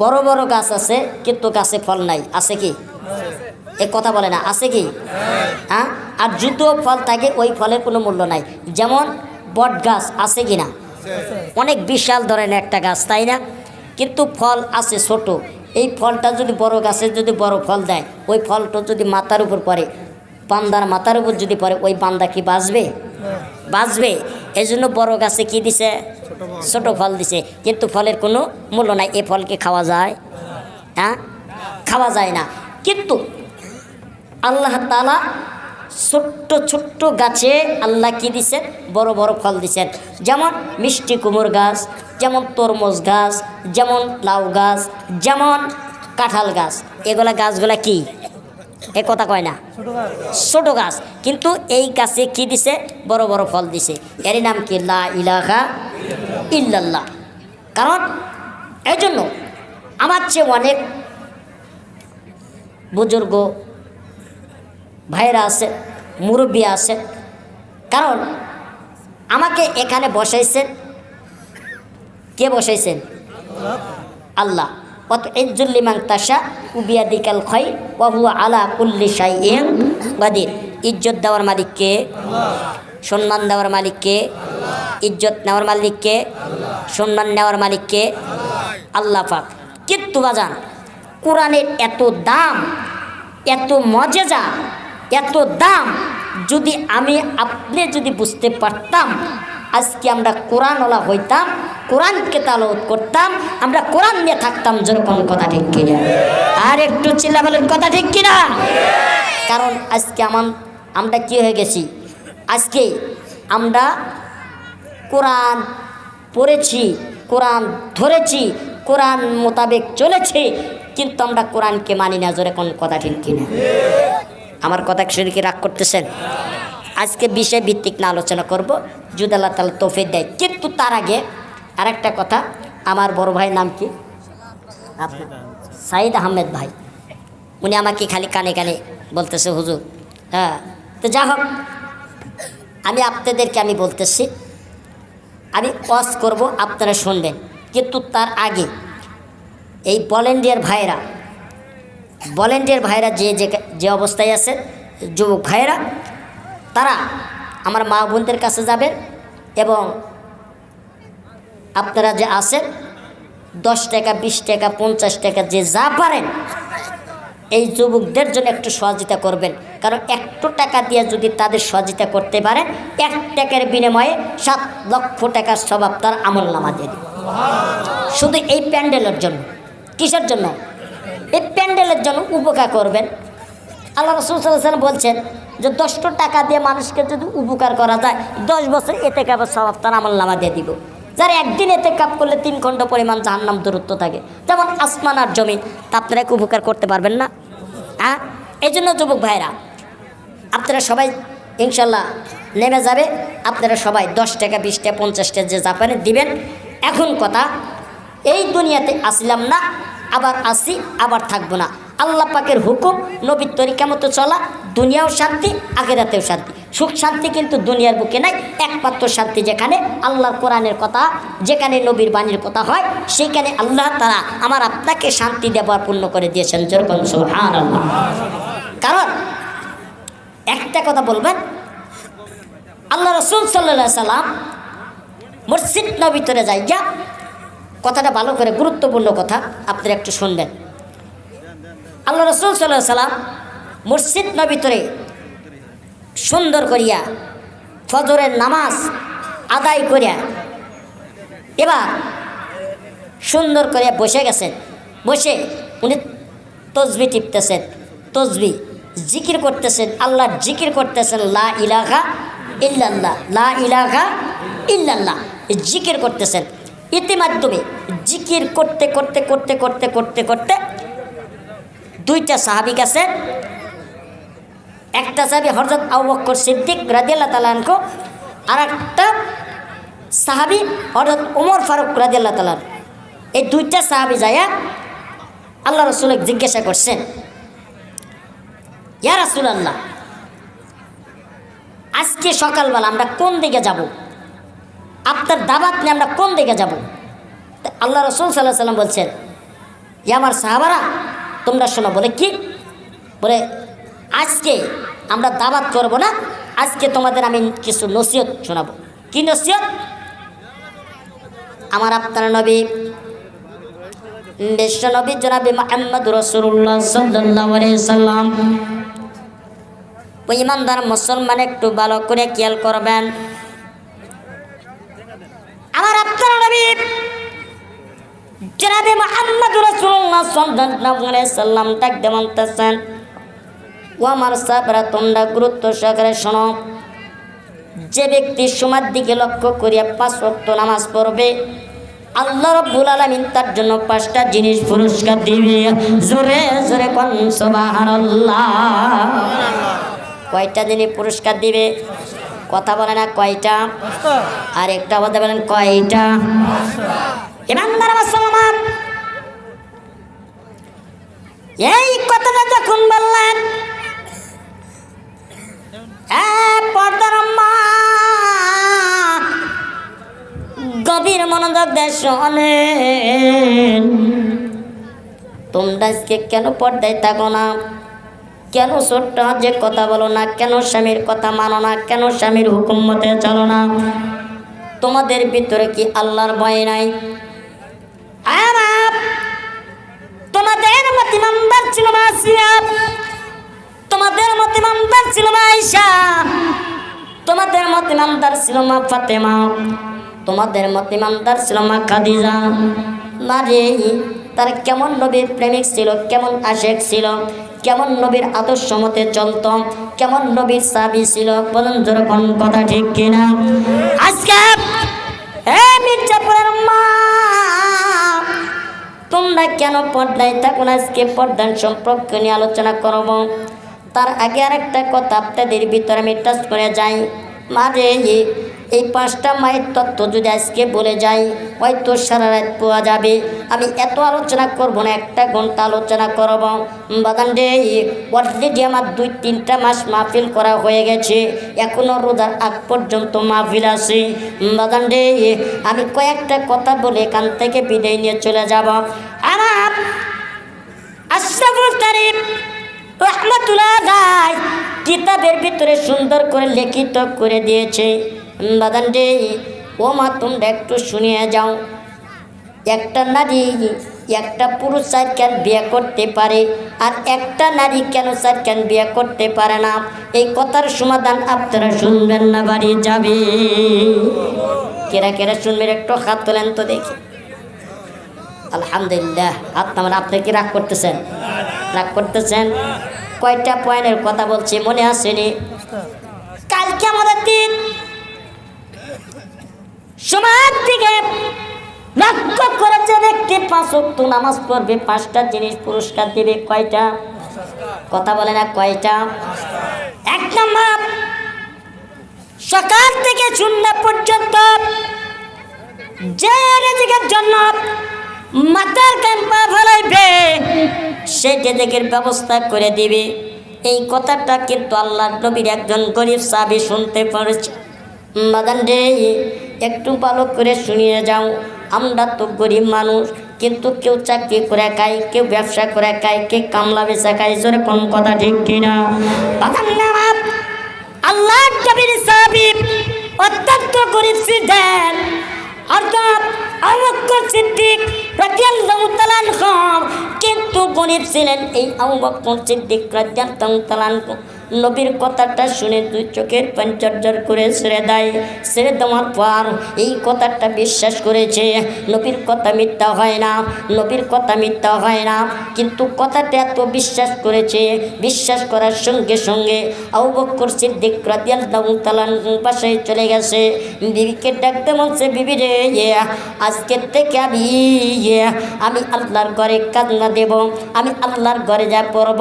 বড় বড় গাছ আছে, কিন্তু গাছে ফল নাই। আছে কি? এ কথা বলে না। আছে কি? হ্যাঁ? আর জুতো ফল থাকে, ওই ফলের কোনো মূল্য নাই। যেমন বট গাছ আছে কি না? অনেক বিশাল ধরনের একটা গাছ, তাই না? কিন্তু ফল আছে ছোট। এই ফলটা যদি বড় গাছে যদি বড় ফল দেয়, ওই ফলটা যদি মাথার উপর পড়ে, বান্দার মাথার উপর যদি পড়ে, ওই বান্দা কি বাঁচবে? বাঁচবে। এই জন্য বড় গাছে কি দিছে? ছোট ফল দিছে কিন্তু ফলের কোনো মূল্য নাই। এ ফলকে খাওয়া যায়? হ্যাঁ? খাওয়া যায় না। কিন্তু আল্লাহ তালা ছোট্ট ছোট্ট গাছে আল্লাহ কি দিছেন? বড় বড় ফল দিছেন। যেমন মিষ্টি কুমড় গাছ যেমন তরমুজ গাছ যেমন লাউ গাছ যেমন কাঁঠাল গাছ। এগুলা গাছগুলা কি? এ কথা কয় না। ছোট গাছ। কিন্তু এই গাছে কি দিছে? বড় বড় ফল দিছে। এর নাম কি? লা ইলাহা ইল্লাল্লাহ। কারণ এই জন্য আমার চেয়ে অনেক বুজুর্গ ভাইরা আছে, মুরব্বী আছে। কারণ আমাকে এখানে বসাইছেন। কে বসাইছেন? আল্লাহ। অত ইজ্জুল্লিমাং তাসা উবিয়াদিকাল খই ওয়াহুয়া আলা কুল্লি শাইইন গাদির। ইজ্জত দেওয়ার মালিককে সম্মান দেওয়ার মালিককে, ইজ্জত নেওয়ার মালিককে, সম্মান নেওয়ার মালিককে আল্লাহ পাক। কিন্তু বাজান কোরআনের এত দাম, এত মজেজা, এত দাম, যদি আমি আপনি যদি বুঝতে পারতাম, আজকে আমরা কোরআনওয়ালা হইতাম কোরআনকে তালত করতাম, আমরা কোরআন নিয়ে থাকতাম, যেরকম কথা ঠিক কিনা। আর একটু চিল্লা বলেন কথা ঠিক কিনা? কারণ আজকে আমার আমরা কি হয়ে গেছি? আজকে আমরা কোরআন পড়েছি, কোরআন ধরেছি, কোরআন মোতাবেক চলেছে, কিন্তু আমরা কোরআনকে মানি না, জোরে কোন কথা ঠিক কিনা? আমার কথা শরীরকে রাগ করতেছেন? আজকে বিষয় ভিত্তিক না আলোচনা করব, যদি আল্লাহ তালা তৌফিক দেয়। কিন্তু তার আগে আরেকটা কথা, আমার বড় ভাই নাম কি? আপনার সাইদ আহমেদ ভাই। উনি আমাকে খালি কানে কানে বলতেছে, হুজুর হ্যাঁ তো যা হোক আপনাদেরকে আমি বলতেছি, আমি ওয়াজ করব, আপনারা শুনবেন। কিন্তু তার আগে, এই ভলেন্টিয়ার ভাইরা ভলেন্টিয়ার ভাইরা যে যে যে অবস্থায় আছে, যুবক ভাইরা, তারা আমার মা বোনদের কাছে যাবেন এবং আপনারা যে আছেন, দশ টাকা, বিশ টাকা, পঞ্চাশ টাকা, যে যা পারেন এই যুবকদের জন্য একটু সহযোগিতা করবেন। কারণ একটু টাকা দিয়ে যদি তাদের সহযোগিতা করতে পারেন এক টাকার বিনিময়ে সাত লক্ষ টাকার স্বভাব তার আমল নামা দিয়ে শুধু এই প্যান্ডেলের জন্য। কিসের জন্য? এই প্যান্ডেলের জন্য উপকার করবেন। আল্লাহ রসুল বলছেন যে দশটা টাকা দিয়ে মানুষকে যদি উপকার করা যায়, দশ বছর এতে কাপের স্বভাব তার আমল নামা দিয়ে দিব। যারা একদিন এতে কাপ করলে তিন ঘণ্টা পরিমাণ জাহান্নাম দূরত্ব থাকে। যেমন আসমান আর জমিন, তা আপনারা উপকার করতে পারবেন না। হ্যাঁ এই জন্য যুবক ভাইরা আপনারা সবাই ইনশাল্লাহ নেমে যাবে। আপনারা সবাই দশ টাকা, বিশ টাকা, পঞ্চাশ টাকা যে জাপানে দিবেন। এখন কথা, এই দুনিয়াতে আসলাম না, আবার আসি, আবার থাকব না। আল্লাহ পাকের হুকুম, নবীর তরিকা মতো চলা, দুনিয়াও শান্তি আগেরাতেও শান্তি। সুখ শান্তি কিন্তু দুনিয়ার বুকে নাই, একমাত্র শান্তি যেখানে আল্লাহর কোরআনের কথা, যেখানে নবীর বাণীর কথা হয় সেখানে আল্লাহ তারা আমার আপনাকে শান্তি দেওয়ার পূর্ণ করে দিয়েছেন যেরকম আল্লাহ কারণ, একটা কথা বলবেন, আল্লাহ রসুল সাল্লা সাল্লাম মসজিদ ন ভিতরে যাই যা কথাটা ভালো করে, গুরুত্বপূর্ণ কথা, আপনারা একটু শুনবেন। আল্লাহ রসুল সাল্লাহ সাল্লাম মসজিদ ন ভিতরে সুন্দর করিয়া ফজরের নামাজ আদায় করিয়া এবার সুন্দর করে বসে গেছেন। বসে উনি তসবি টিপতেছেন, তসবি জিকির করতেছেন আল্লাহর জিকির করতেছেন, লা ইলাহা ইল্লাল্লাহ, লা ইলাহা ইল্লাল্লাহ, জিকির করতেছেন। ইতিমাধ্যমে জিকির করতে করতে করতে করতে করতে করতে দুইটা সাহাবিক আছে একটা সাহাবি হরজত আবু বক্কর সিদ্দিক রাদিয়াল্লাহ তালানকো আর একটা সাহাবি হরজত উমর ফারুক রাদিয়াল্লাহ তালান এই দুইটা সাহাবি যায়া আল্লাহ রসুলক জিজ্ঞাসা করছেন, ইয়া রাসুল আল্লাহ আজকে সকালবেলা আমরা কোন দিকে যাব? আপনার দাবাত নিয়ে আমরা কোন দিকে যাব? আল্লাহ রসুল সাল্লাহ সাল্লাম বলছেন ই আমার সাহাবারা, তোমরা শোনো, বলে কি? বলে আজকে আমরা দাবাত করব না, আজকে তোমাদের আমি কিছু নসিহত শোনাবো। কি নসিহত? আমার আপনার নবী, বিশ্ব নবী জনাবি মোহাম্মদ রসুল্লাহ সাল্লাহ সাল্লাম। ইমানদার মুসলমান একটু ভালো করে খেয়াল করবেন। আমার আপনার নবী জনাবি মোহাম্মদ রসুল্লাহ সাল্লাহ সাল্লাম ডাক দেমন্তেছেন ও আমার সাবরা তোমরা গুরুত্ব সহকারে শোনো। যে ব্যক্তি সমার দিকে লক্ষ্য করিয়া পাঁচ ওয়াক্ত নামাজ পড়বে, আল্লাহ রব্বুল আলামিন তার জন্য পাঁচটা জিনিস পুরস্কার দিবে। জোরে জোরে কয়টা জিনিস পুরস্কার দিবে? কথা বলে না কয়টা? আর একটা বলতে বলেন কয়টা? ইমানদার এই কথাটা যখন বললেন গভীর মনোযোগ দেয় শোনেন। তোমরা আজকে কেন পর্দায় থাকো না? কেন ছোট্ট যে কথা বলো না? কেন স্বামীর কথা মানো না? কেন স্বামীর হুকুম মতে চলো না? তোমাদের ভিতরে কি আল্লাহর ভয় নাই? তোমাদের মতিমানদার ছিল মাসিয়া তোমাদের মতিমানদার ছিল মা আয়েশা। তোমাদের মতিমানদার ছিল মা ফাতেমা। তোমাদের মতিমানদার ছিল মা খাদিজা। মারে তার কেমন নবীর প্রেমিক ছিল, কেমন আশেক ছিল, কেমন নবীর আদর্শ মতে চলত, কেমন নবীর সাবি ছিল, বলুন যেরকম কথা ঠিক কিনা। আজকে মির্জাপুরের মা, তোমরা কেন পর্দায় থাকুন আজকে পর্দার সম্পর্ক নিয়ে আলোচনা করব। তার আগে আর একটা কথা আপনাদের ভিতরে আমি টাচ করে যাই। মাঝে এই পাঁচটা মায়ের তত্ত্ব যদি আজকে বলে যাই, হয়তো সারা রাত পাওয়া যাবে। আমি এত আলোচনা করব না, একটা ঘণ্টা আলোচনা করব। বাদান রে অলরেডি আমার দুই, তিনটা মাস মাহফিল করা হয়ে গেছে। এখনও রোজার আগ পর্যন্ত মাহফিল আছে। বাদান রে, আমি কয়েকটা কথা বলে এখান থেকে বিদায় নিয়ে চলে যাব। আমার আশরাফুল তারিফ রহমতুল্লাহ কিতাবের ভিতরে সুন্দর করে লিখিত করে দিয়েছে। বাদান ও মা তোমরা একটু শুনিয়ে যাও। একটা নারী, একটা পুরুষ স্যার কেন বিয়ে করতে পারে, আর একটা নারী কেন স্যার কেন বিয়ে করতে পারে না? এই কথার সমাধান আপনারা শুনবেন না, বাড়ি যাবে। কেরা কেরা শুনবেন, একটু হাত তোলেন তো দেখি। আলহামদুলিল্লাহ হাত নামান আপনি কি রাগ করতেছেন? রাগ করতেছেন? কয়টা পয়েন্টের কথা বলছি, মনে আসেনি কালকে আমাদের দিন সমাজ থেকে লক্ষ্য করেছে ব্যক্তি পাঁচ অক্ট নামাজ পড়বে, পাঁচটা জিনিস পুরস্কার দেবে, কয়টা? কথা বলে না, কয়টা? এক নম্বর, সকাল থেকে সন্ধ্যা পর্যন্ত যে জন্য মাতার কান পা ফলাইবে। সে রেজিকের ব্যবস্থা করে দিবে। এই কথাটা কিন্তু আল্লাহ নবীর একজন গরিব সাবি শুনতে পেরেছে। বাদান রে, একটু ভালো করে শুনিয়ে যাও। আমরা তো গরিব মানুষ, কিন্তু কেউ চাকরি করে খায়, কেউ ব্যবসা করে খায় কেউ কামলা বেচা খায়, জোরে কোন কথা ঠিক কিনা? আল্লাহ অত্যন্ত গরিব ছিলেন। অর্থাৎ আবক্কর সিদ্দিক রাদিয়াল্লাহু তাআলা কিন্তু গরিব ছিলেন এই আবুবকর সিদ্দিক রাদিয়াল্লাহু তাআলা নবীর কথাটা শুনে দুই চোখের পঞ্চর্জর করে ছেড়ে দেয়। ছেড়ে দেওয়ার পর এই কথাটা বিশ্বাস করেছে নবীর কথা মিথ্যা হয় না নবীর কথা মিথ্যা হয় না। কিন্তু কথাটা এত বিশ্বাস করেছে, বিশ্বাস করার সঙ্গে সঙ্গে আবু বকর সিদ্দিক রাদিয়াল্লাহু তাআলা বাসায় চলে গেছে। বিবিকে ডাকতে বলছে, বিবি রে আজকের থেকে আমি আমি আল্লাহর ঘরে কান্না দেব, আমি আল্লাহর ঘরে যা পড়ব,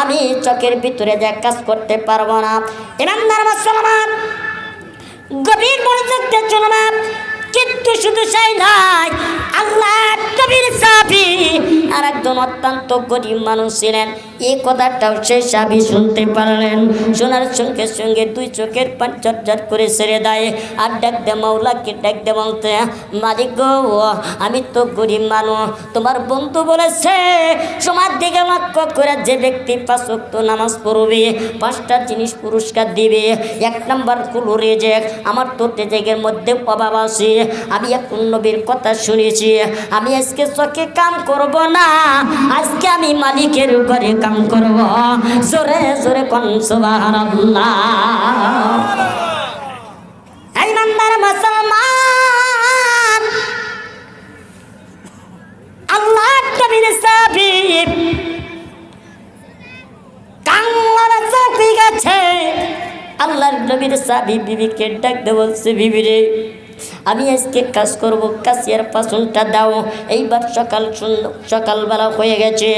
আমি চোখের ভিতরে যা কাজ করতে পারব না। ইমানদার মুসলমান, গভীর মনোযোগ দিয়ে কিন্তু শুধু সেই নাই আল্লাহ কবির আর একজন অত্যন্ত গরিব মানুষ ছিলেন। এই কথাটাও সে সাবি শুনতে পারলেন। শোনার সঙ্গে সঙ্গে দুই চোখের পান চটচট করে ছেড়ে দেয়। আর ডাক দে মাওলাকে, ডাক দে বলতে মালিক গো, আমি তো গরিব মানুষ। তোমার বন্ধু বলেছে, সমাজ দিকে লক্ষ্য করে যে ব্যক্তি পাঁচ ওয়াক্ত নামাজ পড়বে, পাঁচটা জিনিস পুরস্কার দিবে। এক নাম্বার হলো রেজেক। আমার তো রেজেকের মধ্যে অভাব আছে। আমি এক নবীর কথা শুনেছি। আমি আজকে চোখে কাম করব না। আজকে আমি মালিকের ঘরে কাম করব। জোরে জোরে কন, সুবহানাল্লাহ। মুসলমান। আল্লাহ নবীর সাবিব। কাঙ্গার চাকরি গেছে। আল্লাহর নবীর সাবি বিবিকে ডাকতে বলছে, বিবি রে আমি আজকে কাজ করব, কাশিয়ার পাসনটা দাও। এইবার সকাল সকালবেলা হয়ে গেছে,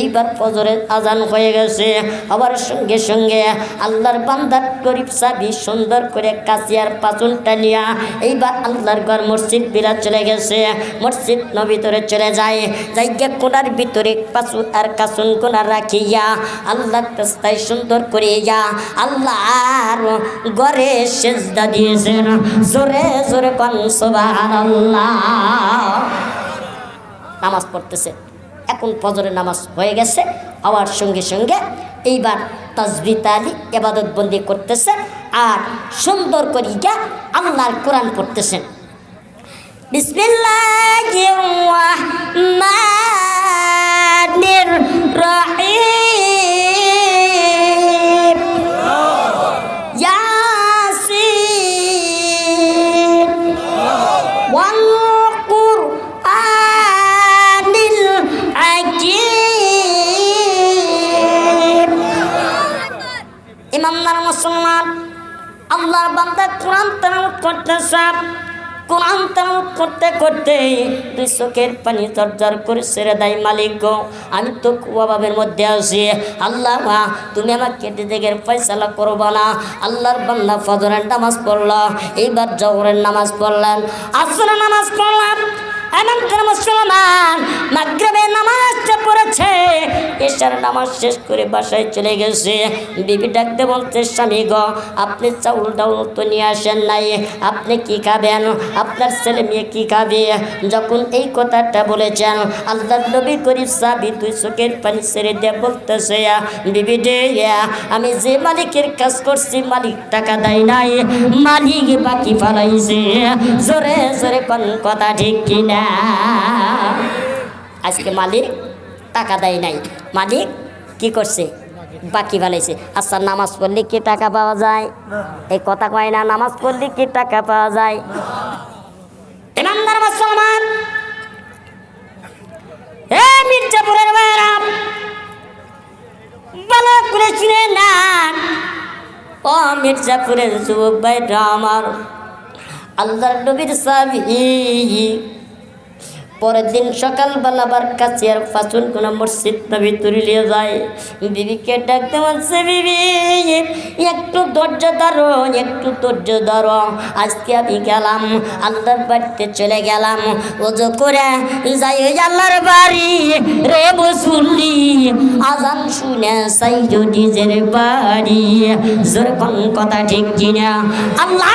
এইবার ফজরের আজান হয়ে গেছে। আবার সঙ্গে সঙ্গে আল্লাহর বান্দার গরিব সাবি সুন্দর করে কাশিয়ার পাসনটা নিয়া, এইবার আল্লাহর ঘর মসজিদ বিরা চলে গেছে। মসজিদ ন ভিতরে চলে যায় যাইয়া কোনার ভিতরে পাশু আর কাসুন কোনা রাখিয়া, আল্লাহর রাস্তায় সুন্দর করে ইয়া আল্লাহর ঘরে সেজদা দিয়েছেন। জোরে জোরে নামাজ পড়তেছে। এখন ফজরের নামাজ হয়ে গেছে। আবার সঙ্গে সঙ্গে এইবার তসবি তালি এবাদত বন্দি করতেছে। আর সুন্দর করি করিয়া আল্লাহর কোরআন পড়তেছেন বিসমিল্লাহির করতেছে কোরআন করতে করতে তুই চোখের পানি জর্জর করে ছেড়ে দেয় মালিক গো। আমি তো কুয়াবের মধ্যে আসি আল্লাহ মা, তুমি আমাকে দিদিকের ফয়সালা করব না। আল্লাহর বান্দা ফজরের নামাজ পড়ল, এইবার জহরের নামাজ পড়লেন। আসরের নামাজ পড়লাম। এমনকার মুসলমান মাগরিবের নামাজটা পড়েছে এশার নামাজ শেষ করে বাসায় চলে গেছে। বিবি ডাকতে বলতে স্বামী গ, আপনি চাউল ডাউল তো নিয়ে আসেন নাই, আপনি কি খাবেন? আপনার ছেলে মেয়ে কি খাবে? যখন এই কথাটা বলেছেন আল্লাহ নবী করিব সাবি দুই চোখের পানি ছেড়ে দিয়ে বলতেছে, বিবি ডে আমি যে মালিকের কাজ করছি, মালিক টাকা দেয় নাই, মালিক বাকি ফালাইছে। জোরে জোরে কোন কথা ঠিক কিনা? আজকে মালিক টাকা দেয় নাই। মালিক কি করছে? বাকি ফেলাইছে। আচ্ছা নামাজ পড়লে কি টাকা পাওয়া যায়? এই কথা কয় না, নামাজ পড়লে কি টাকা পাওয়া যায়? ইমানদার মুসলমান! এ মির্জাপুরের মেয়েরা, ভালো করে শুনে না ও মির্জাপুরের যুবক ভাইরা আমার। আল্লাহর নবীর সাবি পরের দিন সকালবেলা আবার কাছে আর ফাঁসুন কোন মসজিদ নবী তুলিয়ে যায়। বিবিকে ডাকতে বলছে, বিবি, একটু ধৈর্য ধরো, একটু ধৈর্য ধরো। আজকে আমি গেলাম, আল্লাহর বাড়িতে চলে গেলাম। ওজো করে যাই ওই আল্লাহর বাড়ি। রে বসুলি আজান শুনে সাই নিজের বাড়ি। যেরকম কথা ঠিক কিনা? আল্লাহ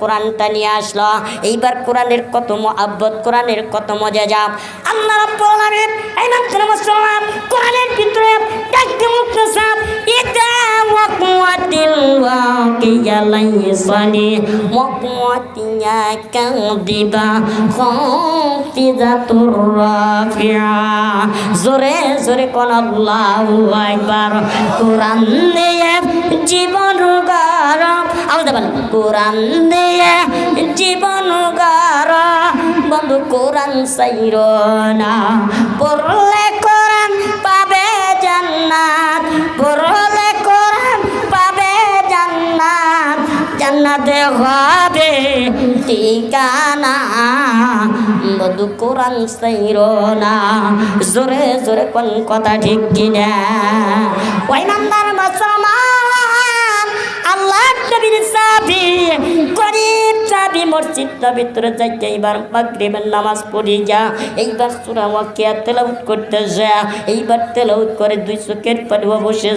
কোরআনটা নিয়ে আসলো। এইবার কোরআনের কত মহাব্বত, কোরআনের কত মজা যা আল্লাহ রাব্বুল আলামিন এই মাত্র মুসলমান, কোরআনের ভিতরে ডাকতে মুক্ত সাপ, ইদা ওয়াকুয়াতিল ওয়াকিয়া লাইসানি ওয়াকুয়াতিয়া কাদিবা খাফিজাতুর রাফিয়া। জোরে জোরে কোন আল্লাহু আকবার। কোরআন দিয়ে জীবন গার আমাদের বলেন, কোরআন দিয়ে জীবন গার, বন্ধু কোরআন সাইর না। পড়লে কোরআন পাবে জান্নাত, পড়লে কোরআন পাবে জান্নাত। জান্নাতে হবে ঠিকানা, বন্ধু কোরআন সাইর না। জোরে জোরে কোন কথা ঠিক কিনা? ওই নাম্বার চাবি গরিব চাবি মসজিদটা ভিতরে যাইতে এইবার মাগরিবের নামাজ পড়ি যা, এইবার সুরা ওয়াকিয়া তেলাউত করতে যা, এইবার তেলাউত করে দুই চোখের পানি বসে